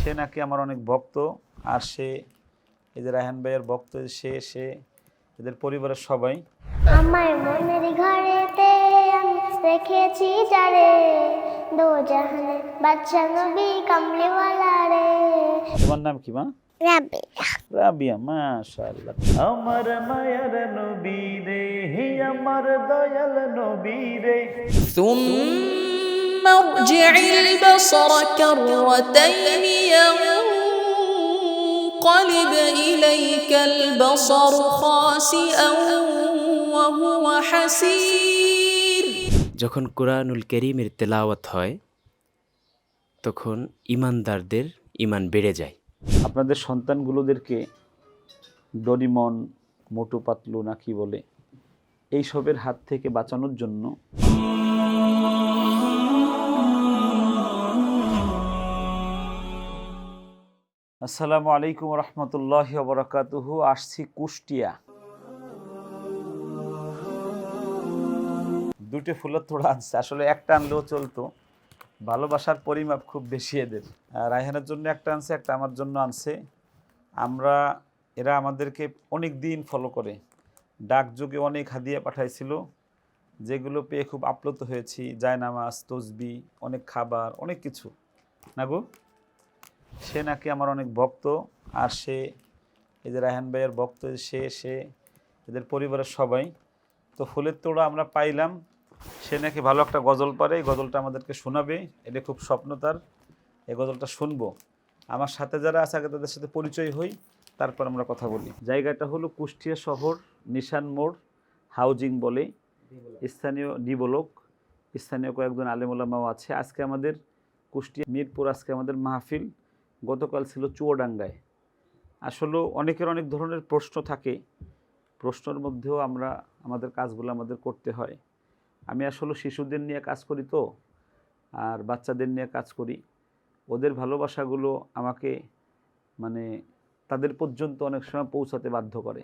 সে নাকি আমার অনেক ভক্ত আর সে এই যে রায়হান ভাইয়ের ভক্ত সে সে এদের পরিবারের সবাই। আমার মনের ঘরেতে আমি রেখেছি যারে দো জাহানের বাচ্চা নবী কামলিওয়ালা রে। তোমার নাম কি মা? রাবি রাবিয়া মাশাআল্লাহ। আমার মায়ার নবী রে হে আমার দয়াল নবী রে। ثم ارجع البصر كرتين ينقلب إليك البصر خاسئا وهو حسير যখন কোরআনুল করিমের তেলাওয়াত হয় তখন ইমানদারদের ইমান বেড়ে যায় আপনাদের সন্তানগুলোদেরকে ডরিমন মোটু পাতলু না কি বলে এইসবের হাত থেকে বাঁচানোর জন্য আসসালামু আলাইকুম রহমতুল্লাহ বরকাতুহু। আসছি কুষ্টিয়া। দুটো ফুলের তোড়া আনছে। আসলে একটা আনলেও চলতো। ভালোবাসার পরিমাপ খুব বেশি এদের। রায়হানের জন্য একটা আনছে, একটা আমার জন্য আনছে। আমরা, এরা আমাদেরকে অনেক দিন ফলো করে। ডাক যুগে অনেক হাদিয়া পাঠাইছিল, যেগুলো পেয়ে খুব আপ্লুত হয়েছি। জায়নামাজ, তসবি, অনেক খাবার, অনেক কিছু। না গো? সে নাকি আমার অনেক ভক্ত, আর সে, এই যে রায়হান ভাইয়ের ভক্ত, সে সে, এদের পরিবারের সবাই। তো ফুলের তোড়া আমরা পাইলাম, সে নাকি ভালো একটা গজল পারে, এই গজলটা আমাদেরকে শোনাবে, এটা খুব স্বপ্ন তার, এই গজলটা শুনব। আমার সাথে যারা আছে, আগে তাদের সাথে পরিচয় হই, তারপর আমরা কথা বলি। জায়গাটা হলো কুষ্টিয়া শহর, নিশান মোড়, হাউজিং বলে, স্থানীয় ডিবলক স্থানীয় কয়েকজন আলেমুলামাও আছে। আজকে আমাদের কুষ্টিয়া মিরপুর, আজকে আমাদের মাহফিল। গতকাল ছিল চুয়াডাঙ্গায়। আসলে অনেকের অনেক ধরনের প্রশ্ন থাকে। প্রশ্নের মধ্যেও আমরা আমাদের কাজগুলো আমাদের করতে হয়। আমি আসলে শিশুদের নিয়ে কাজ করি তো, আর বাচ্চাদের নিয়ে কাজ করি। ওদের ভালোবাসাগুলো আমাকে মানে তাদের পর্যন্ত অনেক সময় পৌঁছাতে বাধ্য করে।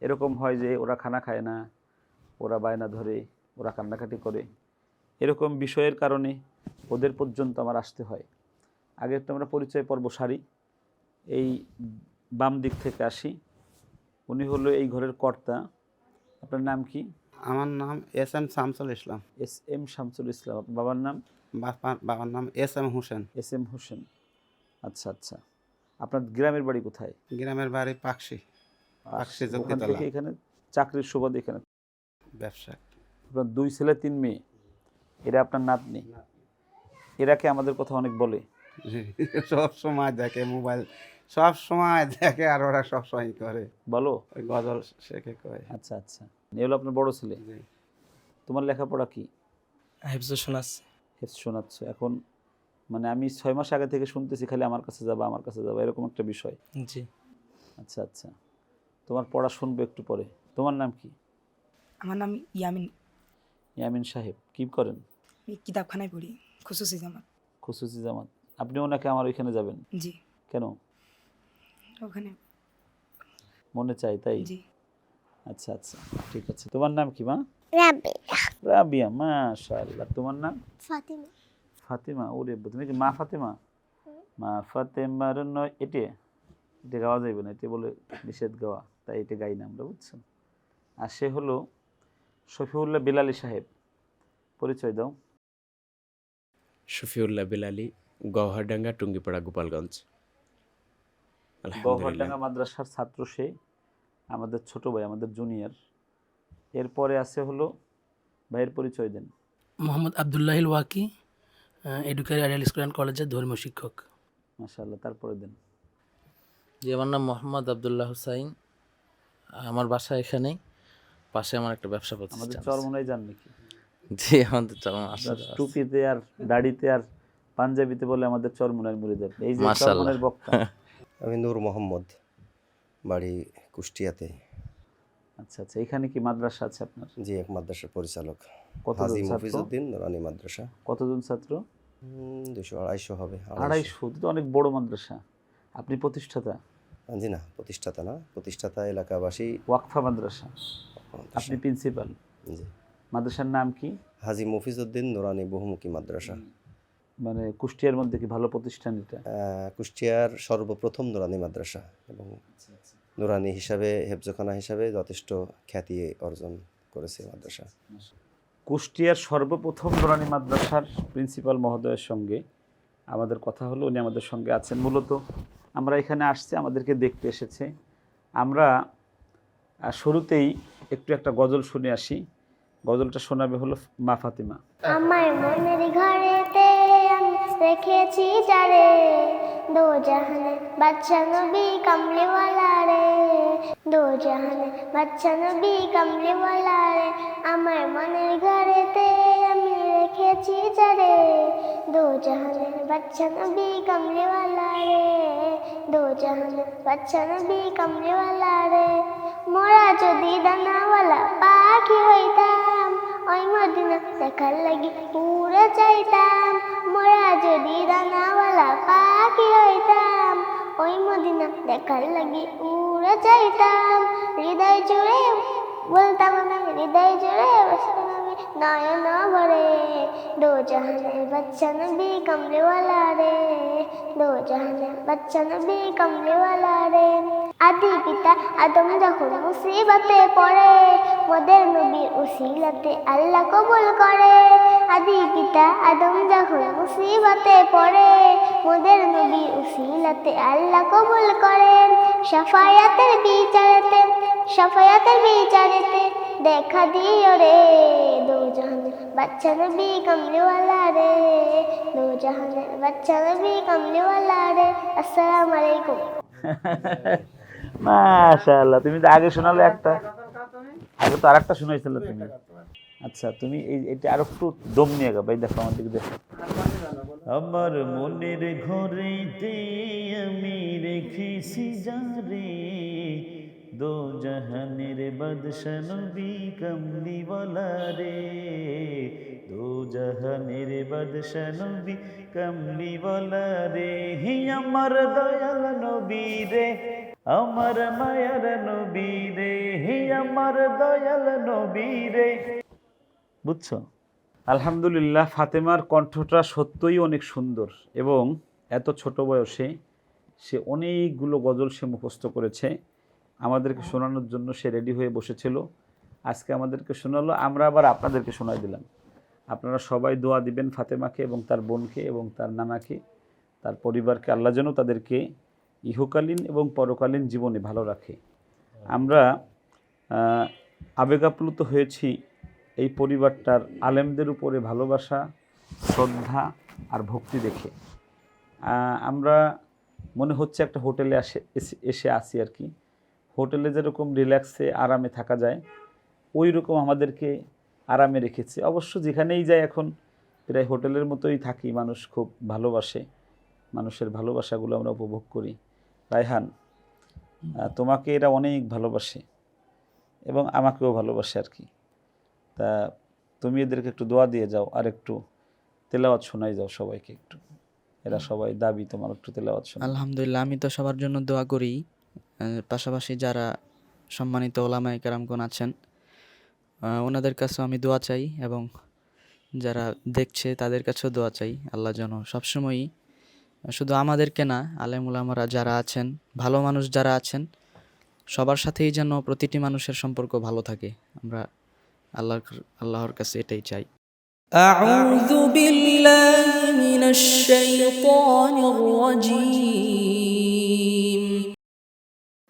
এরকম হয় যে ওরা খানা খায় না, ওরা বায়না ধরে, ওরা কান্নাকাটি করে। এরকম বিষয়ের কারণে ওদের পর্যন্ত আমার আসতে হয়। আগে তো আমরা পরিচয় পর্ব সারি। এই বাম দিক থেকে আসি। উনি হলো এই ঘরের কর্তা। আপনার নাম কি? আমার নাম S M Shamsul Islam. S M Shamsul Islam. আপনার বাবার নাম? বাবা- বাবার নাম S M Hossain. S M Hossain. আচ্ছা আচ্ছা। আপনার গ্রামের বাড়ি কোথায়? গ্রামের বাড়ি পাকশি। পাকশি। থেকে এখানে চাকরির সুবাদে এখানে ব্যবসা। আপনার দুই ছেলে তিন মেয়ে। এরা আপনার নাতনি। এরা কি আমাদের কথা অনেক বলে? সব সময় দেখে মোবাইল সব সময় দেখে আর ওরা সব সময় করে। বলো? ওই গজল শেখে কয়। আচ্ছা আচ্ছা। এ হলো আপনার বড় ছেলে। তোমার লেখাপড়া কি? হেফজ শোনাচ্ছে। হেফ শোনাচ্ছ। এখন মানে আমি ছয় মাস আগে থেকে শুনতেছি খালি আমার কাছে যাবা আমার কাছে যাবা এরকম একটা বিষয়। জি। আচ্ছা আচ্ছা। তোমার পড়া শুনব একটু পরে। তোমার নাম কি? আমার নাম ইয়ামিন। ইয়ামিন সাহেব। কি করেন? আমি কিতাবখানায় পড়ি খুশুসি জামাত। খুশুসি জামাত। আপনিও নাকি আমার ওইখানে যাবেন? জি। কেন? ওখানে। মনে চাই তাই? জি। আচ্ছা আচ্ছা ঠিক আছে। তোমার নাম কি মা? রাবি রাবিয়া মাশাআল্লাহ। তোমার নাম? ফাতিমা। ফাতেমা ওরে তুমি কি মা ফাতেমা? মা ফাতেমার নয় এটে? এটা গাওয়া যাইবে না এটা বলে নিষেধ গাওয়া তাই এটা গাই না আমরা বুঝছেন আর সে হলো শফিউল্লাহ বিলালি সাহেব। পরিচয় দাও। শফিউল্লাহ বিলালি গওহারডাঙ্গা টুঙ্গিপাড়া গোপালগঞ্জ। আলহামদুলিল্লাহ। গহরডাঙ্গা মাদ্রাসার ছাত্র সে আমাদের ছোট ভাই আমাদের জুনিয়র এরপরে আছে হলো ভাইয়ের পরিচয় দেন। Mohammad Abdullahil Waki Educare ideal school and কলেজের ধর্মীয় শিক্ষক। মাশাআল্লাহ তারপরে দেন। জি আমার নাম মোহাম্মদ আবদুল্লাহ হুসাইন। আমার বাসা এখানেই। পাশে আমার একটা ব্যবসা আমাদের প্রতিষ্ঠান আছে। চরমনাই যান নাকি? জি আমাদের চরম আপনার টুপিতে আর দাড়িতে আর পাঞ্জাবিতে বলে আমাদের চরমনার মুড়ে যাবে এই যে। চরমনের বক্তা। আমি নূর মোহাম্মদ বাড়ি কুষ্টিয়াতে। আচ্ছা আচ্ছা এখানে কি মাদ্রাসা আছে আপনার? জি এক মাদ্রাসার পরিচালক। কতজন হাজি ছাত্র? মফিজউদ্দিন রানী মাদ্রাসা। কতজন ছাত্র? দুশো আড়াইশো হবে আড়াইশো। তো অনেক বড় মাদ্রাসা। আপনি প্রতিষ্ঠাতা? জি না প্রতিষ্ঠাতা না প্রতিষ্ঠাতা এলাকাবাসী। ওয়াকফা মাদ্রাসা। মাদ্রাসা। আপনি প্রিন্সিপাল। জি। মাদ্রাসার নাম কি? হাজি মফিজউদ্দিন নোরানি বহুমুখী মাদ্রাসা। মানে কুষ্টিয়ার মধ্যে কি ভালো প্রতিষ্ঠান এটা? কুষ্টিয়ার সর্বপ্রথম নুরানি মাদ্রাসা এবং নুরানি হিসাবে হেফজখানা হিসাবে যথেষ্ট খ্যাতি অর্জন করেছে মাদ্রাসা। কুষ্টিয়ার সর্বপ্রথম নুরানি মাদ্রাসার প্রিন্সিপাল মহোদয়ের সঙ্গে আমাদের কথা হলো উনি আমাদের সঙ্গে আছেন। মূলত আমরা এখানে আসছি আমাদেরকে দেখতে এসেছে। আমরা শুরুতেই একটু একটা গজল শুনে আসি। গজলটা শোনাবে হলো মা ফাতিমা। আমার মনের ঘরেতে রেখেছি যারে। দো জাহানে বাচ্চা নবী কামলিওয়ালা রে। দো জাহানে বাচ্চা নবী কামলিওয়ালা রে। আমার মনের ঘরেতে আমি রেখেছি যারে। দো জাহানে বাচ্চা নবী কামলিওয়ালা রে। দো জাহানে বাচ্চা নবী কামলিওয়ালা রে। মোরা যদি দানাওয়ালা পাখি হইতাম, ওই মদিনা দেখার লাগি পুরো চাইতাম মোরা যদি দানাওয়ালা পাখি হইতাম, ওই মদিনা দেখার লাগি উড়ে চাইতাম হৃদয় জুড়ে বলতাম আমি হৃদয় জুড়ে বসতাম আমি নয়ন ভরে দো জাহানের বাচ্চা নবী কমলেওয়ালা রে দো জাহানের বাচ্চা নবী কমলেওয়ালা রে আদি পিতা আদম যখন মুসিবতে পড়ে মোদের নবীর উসিলাতে আল্লাহ কবুল করে আদি পিতা আদম যখন মুসিবতে পড়ে মোদের নবীর উসিলাতে আল্লাহ কবুল করে সাফায়াতের বিচারেতে সাফায়াতের বিচারেতে দেখা দিও রে দো জাহানের বাচ্চা নবী কমলিওয়ালা রে দো জাহানের বাচ্চা নবী কমলিওয়ালা রে আসসালামু আলাইকুম মাশাআল্লাহ তুমি তো আগে শোনালে একটা। আগে তো আরেকটা শুনাইছিলে তুমি। আচ্ছা তুমি এই এটা আরও একটু দম নিয়ে গাবে দেখো আমার দিকে দেখো। আমার মনের ঘরেতে আমি রেখেছি যারে দো জাহানের বাদশা নবী কমলিওয়ালা রে দো জাহানের বাদশা নবী কমলিওয়ালা রে হি আমার দয়াল নবী রে আমার মায়ার নবী রে হি আমার দয়াল নবী রে বুঝছ আলহামদুলিল্লাহ, ফাতেমার কণ্ঠটা সত্যই অনেক সুন্দর এবং এত ছোট বয়সে সে অনেকগুলো গজল সে মুখস্থ করেছে। আমাদেরকে শোনানোর জন্য সে রেডি হয়ে বসেছিল। আজকে আমাদেরকে শোনালো, আমরা আবার আপনাদেরকে শোনাই দিলাম। আপনারা সবাই দোয়া দিবেন ফাতেমাকে এবং তার বোনকে এবং তার নানাকে, তার পরিবারকে, আল্লাহ যেন তাদেরকে ইহকালীন এবং পরকালীন জীবনে ভালো রাখে। আমরা আবেগাপ্লুত হয়েছি এই পরিবারটার আলেমদের উপরে ভালোবাসা, শ্রদ্ধা আর ভক্তি দেখে। আমরা মনে হচ্ছে একটা হোটেলে আসে এসে- আসি আর কি। হোটেলে যেরকম রিল্যাক্সে আরামে থাকা যায় ওই রকম আমাদেরকে আরামে রেখেছে। অবশ্য যেখানেই যাই এখন, প্রায় হোটেলের মতোই থাকি, মানুষ খুব ভালোবাসে, মানুষের ভালোবাসাগুলো আমরা উপভোগ করি। রায়হান তোমাকে এরা অনেক ভালোবাসে এবং আমাকেও ভালোবাসে আর কি। তা তুমি এদেরকে একটু দোয়া দিয়ে যাও, আর একটু তেলাওয়াত শোনাই যাও সবাইকে একটু। এরা সবাই দাবি, তোমার একটু তেলাওয়াত শোনা আলহামদুলিল্লাহ, আমি তো সবার জন্য দোয়া করি। পাশাপাশি যারা সম্মানিত ওলামায় কেরামগণ আছেন আহ, ওনাদের কাছেও আমি দোয়া চাই এবং যারা দেখছে তাদের কাছেও দোয়া চাই আল্লাহ যেন সবসময়ই শুধু আমাদেরকে না আলেম ওলামারা যারা আছেন ভালো মানুষ যারা আছেন সবার সাথেই যেন প্রতিটি মানুষের সম্পর্ক ভালো থাকে আমরা আল্লাহর আল্লাহর কাছে এটাই চাই أعوذ بالله من الشيطان الرجيم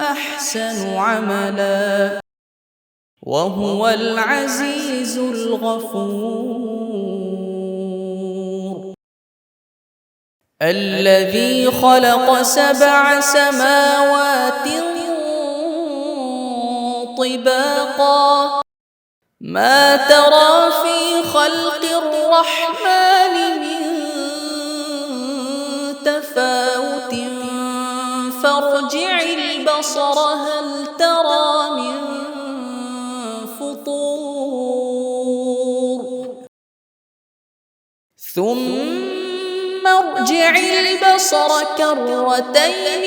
أحسن عملا. وهو العزيز الغفور. الذي خلق سبع سماوات طباقا. ما ترى البصر كرتين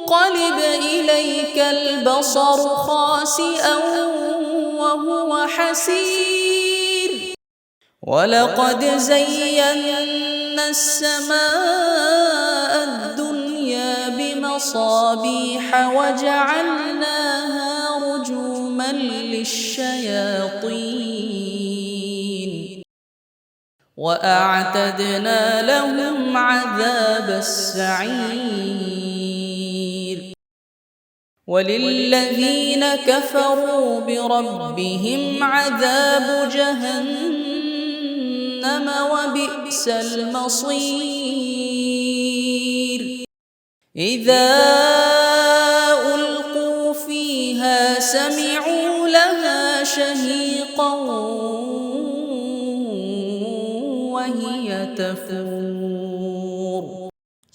ينقلب إليك البصر خاسئا وهو حسير. ولقد زينا السماء الدنيا بمصابيح وجعلناها رجوما للشياطين. وأعتدنا لهم عذاب السعير. وللذين كفروا بربهم عذاب جهنم وبئس المصير. إذا ألقوا فيها سمعوا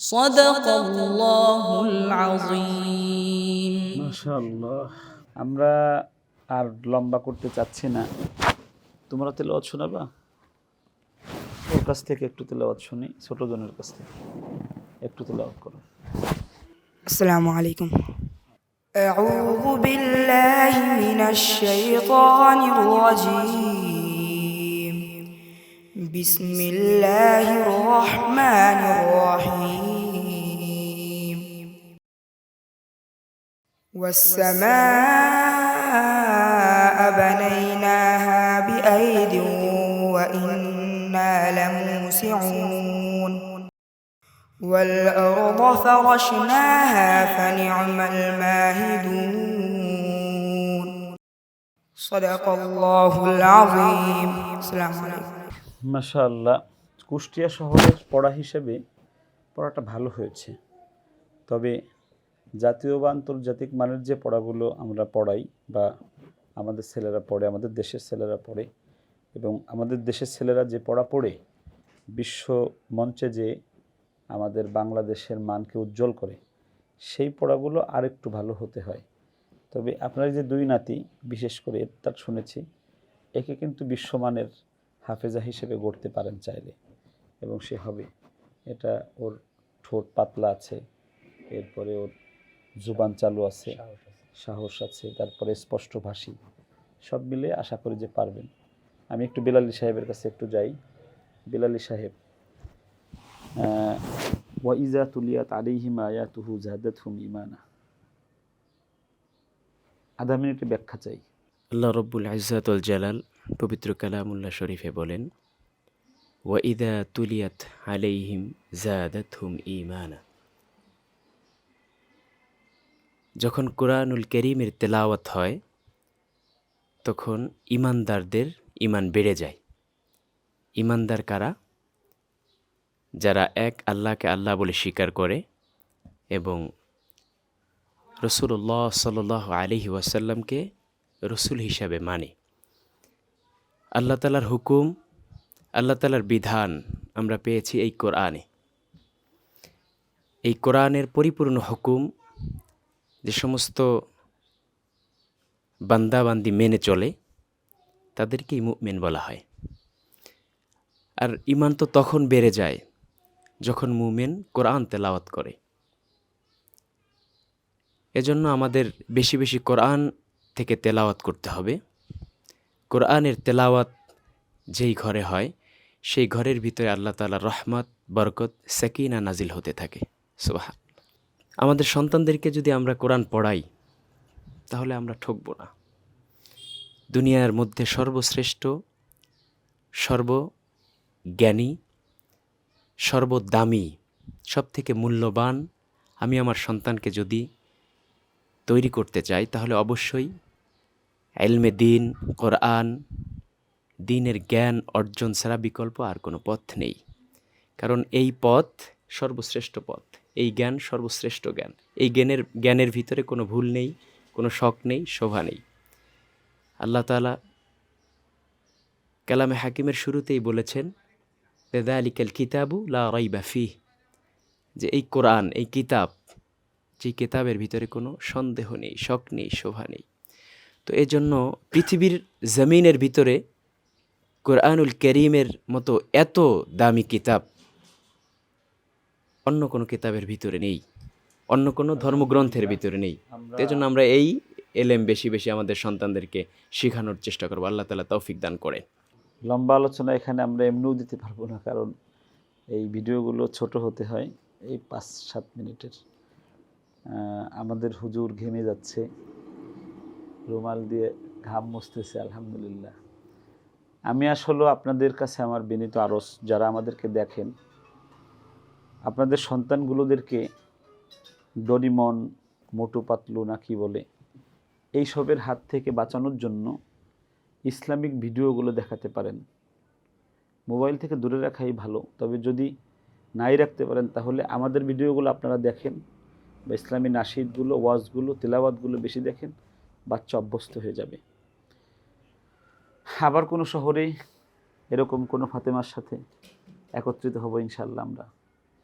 صدق الله العظيم মাশাআল্লাহ আমরা আর লম্বা করতে চাচ্ছি না তোমরা তেলাওয়াত শোনাবা ওর কাছ থেকে একটু তেলাওয়াত শুনি ছোট জনের কাছ থেকে একটু তেলাওয়াত করো আসসালামু আলাইকুম أعوذ بالله من الشيطان الرجيم بسم الله الرحمن الرحيم والسماء بنيناها بأيد وإنا لموسعون والأرض فرشناها فنعم الماهدون صدق الله العظيم السلام عليكم মাশাআল্লাহ কুষ্টিয়া শহরের পড়া হিসেবে পড়াটা ভালো হয়েছে তবে জাতীয় বা আন্তর্জাতিক মানের যে পড়াগুলো আমরা পড়াই বা আমাদের ছেলেরা পড়ে, আমাদের দেশের ছেলেরা পড়ে এবং আমাদের দেশের ছেলেরা যে পড়া পড়ে, বিশ্ব মঞ্চে যে আমাদের বাংলাদেশের মানকে উজ্জ্বল করে, সেই পড়াগুলো আরেকটু ভালো হতে হয়। তবে আপনার যে দুই নাতি, বিশেষ করে তার শুনেছি, একে কিন্তু বিশ্বমানের হাফেজা হিসেবে গড়তে পারেন চাইলে এবং সে হবে। এটা ওর ঠোঁট পাতলা আছে, এরপরে ওর জুবান চালু আছে সাহস আছে। তারপরে স্পষ্টভাষী সব মিলে আশা করি যে পারবেন। আমি একটু বিলালি সাহেবের কাছে একটু যাই। বিলালি সাহেব ওয়াইজা তুলিয়াত আলিহিম আয়াতুহু জাহাদাত হুম ইমানা আধা মিনিটে ব্যাখ্যা চাই। আল্লাহ রব্বুল ইজ্জাতুল জালাল পবিত্র কালামুল্লাহ শরীফে বলেন ওয়াইদা তুলিয়াত আলাইহিম জাদাতহুম ঈমানা। যখন কোরআনুল করিমের তেলাওয়াত হয়, তখন ইমানদারদের ইমান বেড়ে যায়। ইমানদার কারা? যারা এক আল্লাহকে আল্লাহ বলে স্বীকার করে এবং রসুল্লাহ সাল আলিহি ওয়াসাল্লামকে রসুল হিসাবে মানে। আল্লাহ তালার হুকুম, আল্লাহ তালার বিধান আমরা পেয়েছি এই কোরআনে। এই কোরআনের পরিপূর্ণ হুকুম যে সমস্ত বান্দাবান্দি মেনে চলে, তাদেরকেই মুমিন বলা হয়। আর ইমান তো তখন বেড়ে যায় যখন মুমেন কোরআন তেলাওয়াত করে। এজন্য আমাদের বেশি বেশি কোরআন থেকে তেলাওয়াত করতে হবে। কোরআনের তেলাওয়াত যেই ঘরে হয়, সেই ঘরের ভিতরে আল্লাহ তালা রহমত, বরকত, সাকিনা নাজিল হতে থাকে। সুবাহা আমাদের সন্তানদেরকে যদি আমরা কোরআন পড়াই, তাহলে আমরা ঠকব না। দুনিয়ার মধ্যে সর্বশ্রেষ্ঠ, সর্বজ্ঞানী, সর্বদামি সব থেকে মূল্যবান আমি আমার সন্তানকে যদি তৈরি করতে চাই, তাহলে অবশ্যই এলমে দিন, কোরআন, দিনের জ্ঞান অর্জন ছাড়া বিকল্প আর কোনো পথ নেই। কারণ এই পথ সর্বশ্রেষ্ঠ পথ। এই জ্ঞান সর্বশ্রেষ্ঠ জ্ঞান। এই জ্ঞানের জ্ঞানের ভিতরে কোনো ভুল নেই, কোনো শখ নেই, শোভা নেই। আল্লাহ তালা কালামে হাকিমের শুরুতেই বলেছেন বেদা আলিকাল কিতাবু লা রাইবা ফি যে এই কোরআন, এই কিতাব, যে কিতাবের ভিতরে কোনো সন্দেহ নেই, শখ নেই, শোভা নেই। তো এই জন্য পৃথিবীর জমিনের ভিতরে কোরআনুল করিমের মতো এত দামি কিতাব অন্য কোনো কিতাবের ভিতরে নেই অন্য কোনো ধর্মগ্রন্থের ভিতরে নেই। তো জন্য আমরা এই এলেম বেশি বেশি আমাদের সন্তানদেরকে শেখানোর চেষ্টা করব। আল্লাহ তালা তৌফিক দান করে লম্বা আলোচনা এখানে আমরা এমনিও দিতে পারব না কারণ এই ভিডিওগুলো ছোট হতে হয় এই পাঁচ সাত মিনিটের আমাদের হুজুর ঘেমে যাচ্ছে রুমাল দিয়ে ঘাম মুছতেছে আলহামদুলিল্লাহ। আমি আসলে আপনাদের কাছে আমার বিনীত আরস যারা আমাদেরকে দেখেন আপনাদের সন্তানগুলোদেরকে ডরিমন মোটু পাতলু না কি বলে, এইসবের হাত থেকে বাঁচানোর জন্য ইসলামিক ভিডিওগুলো দেখাতে পারেন। মোবাইল থেকে দূরে রাখাই ভালো। তবে যদি নাই রাখতে পারেন, তাহলে আমাদের ভিডিওগুলো আপনারা দেখেন বা ইসলামী নাশিদগুলো ওয়াজগুলো, তেলাওয়াতগুলো বেশি দেখেন, বাচ্চা অভ্যস্ত হয়ে যাবে। আবার কোনো শহরে এরকম কোনো ফাতেমার সাথে একত্রিত হব ইনশাল্লাহ আমরা।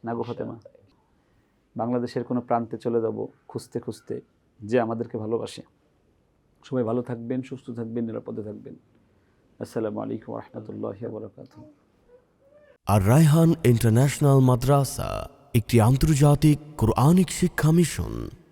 নাগো ফাতেমা? বাংলাদেশের কোনো প্রান্তে চলে যাব খুঁজতে খুঁজতে যে আমাদেরকে ভালোবাসে। সবাই ভালো থাকবেন সুস্থ থাকবেন নিরাপদে থাকবেন। আসসালামু আলাইকুম রহমতুল্লাহ বরকাত আর রায়হান ইন্টারন্যাশনাল মাদ্রাসা একটি আন্তর্জাতিক কোরআনিক শিক্ষা মিশন।